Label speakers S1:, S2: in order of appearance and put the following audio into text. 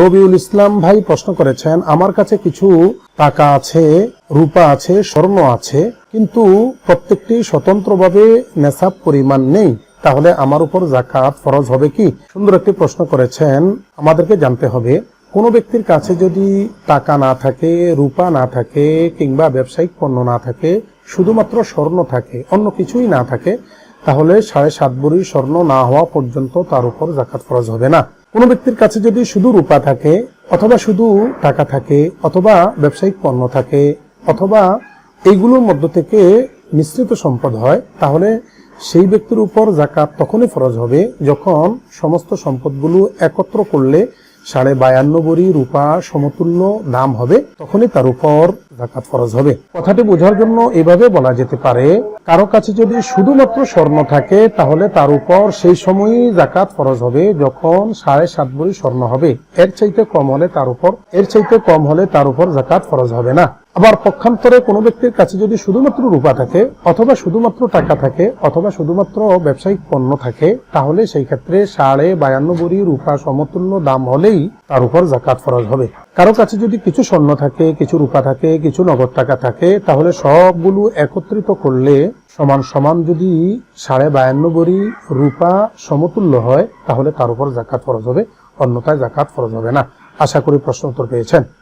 S1: রবিউল ইসলাম ভাই প্রশ্ন করেছেন, আমার কাছে কিছু টাকা আছে, রূপা আছে, স্বর্ণ আছে, কিন্তু প্রত্যেকটি স্বতন্ত্রভাবে নেশাব পরিমাণ নেই। তাহলে আমার উপর জাকাত ফরজ হবে কি? সুন্দর একটি প্রশ্ন করেছেন, আমাদেরকে জানতে হবে, কোনো ব্যক্তির কাছে যদি টাকা না থাকে, রূপা না থাকে, কিংবা ব্যবসায়িক পণ্য না থাকে, শুধুমাত্র স্বর্ণ থাকে, অন্য কিছুই না থাকে, তাহলে সাড়ে সাত ভরি স্বর্ণ না হওয়া পর্যন্ত তার উপর জাকাত ফরজ হবে না। কোনো ব্যক্তির কাছে যদি শুধু রূপা থাকে, অথবা শুধু টাকা থাকে, অথবা ব্যবসায়িক পণ্য থাকে, অথবা এইগুলোর মধ্য থেকে মিশ্রিত সম্পদ হয়, তাহলে সেই ব্যক্তির উপর জাকাত তখনই ফরজ হবে যখন সমস্ত সম্পদগুলো একত্র করলে সাড়ে বায়ান্ন বড়ি রূপা সমতুল্য দাম হবে, তখনই তার উপর জাকাত ফরজ হবে। কথাটি বোঝার জন্য এভাবে বলা যেতে পারে, কারও কাছে যদি শুধুমাত্র স্বর্ণ থাকে, তাহলে তার উপর সেই সময়ই জাকাত ফরজ হবে যখন সাড়ে সাত বড়ি স্বর্ণ হবে। এর চাইতে কম হলে তার উপর, এর চাইতে কম হলে তার উপর জাকাত ফরজ হবে না। আবার পক্ষান্তরে কোনো ব্যক্তির কাছে যদি শুধুমাত্র রূপা থাকে, অথবা শুধুমাত্র টাকা থাকে, অথবা শুধুমাত্র ব্যবসায়িক পণ্য থাকে, তাহলে সেই ক্ষেত্রে সাড়ে বায়ান্ন বড়ি রূপা সমতুল্য দাম হলেই তার উপর জাকাত ফরজ হবে। কারও কাছে যদি কিছু স্বর্ণ থাকে, কিছু রূপা থাকে কিছু নগদ টাকা থাকে, তাহলে সবগুলো একত্রিত করলে সমান সমান যদি সাড়ে বায়ান্ন বড়ি রূপা সমতুল্য হয়, তাহলে তার উপর জাকাত ফরজ হবে, অন্যথায় জাকাত ফরজ হবে না। আশা করি প্রশ্ন উত্তর পেয়েছেন।